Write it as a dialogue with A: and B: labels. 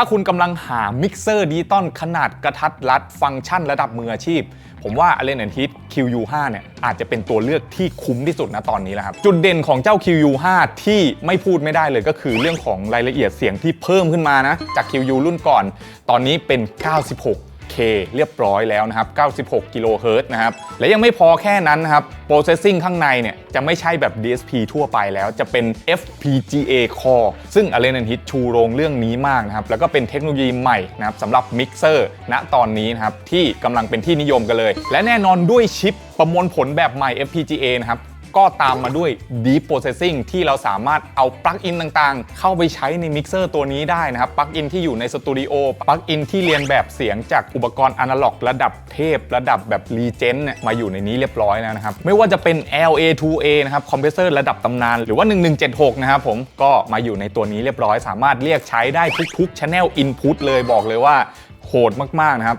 A: ถ้าคุณกำลังหามิกเซอร์ดิจิตอลขนาดกระทัดรัดฟังก์ชันระดับมืออาชีพ ผมว่า Allen Heath QU5 เนี่ยอาจจะเป็นตัวเลือกที่คุ้มที่สุดนะตอนนี้แล้วครับ จุดเด่นของเจ้า QU5 ที่ไม่พูดไม่ได้เลยก็คือเรื่องของรายละเอียดเสียงที่เพิ่มขึ้นมานะ จาก QU รุ่นก่อน ตอนนี้เป็น 96 เรียบร้อยแล้วนะครับ 96 กิโลเฮิรตซ์นะครับ และยังไม่พอแค่นั้นนะครับ processing ข้างในเนี่ย จะไม่ใช่แบบ DSP ทั่วไปแล้วจะเป็น FPGA Core ซึ่ง Allen Heath ชูโรงเรื่องนี้มากนะครับ แล้วก็เป็นเทคโนโลยีใหม่นะครับสำหรับมิกเซอร์ณตอนนี้นะครับ ที่กำลังเป็นที่นิยมกันเลย และแน่นอนด้วยชิปประมวลผลแบบใหม่ FPGA นะครับ ก็ตามมาด้วย Deep Processing ที่เราสามารถเอาปลั๊กอินต่างๆ เข้าไปใช้ในมิกเซอร์ตัวนี้ได้นะครับปลั๊กอินที่อยู่ในสตูดิโอปลั๊กอินที่เรียนแบบเสียงจากอุปกรณ์อนาล็อก ระดับเทพ ระดับแบบรีเจนเนี่ยมาอยู่ในนี้เรียบร้อยแล้วนะครับ ไม่ว่าจะเป็น LA2A นะครับคอมเพรสเซอร์ระดับตำนาน หรือว่า 1176 นะครับผมก็มาอยู่ในตัวนี้เรียบร้อย สามารถเรียกใช้ได้ทุกๆ Channel Input เลยบอกเลยว่าโหดมากๆนะครับ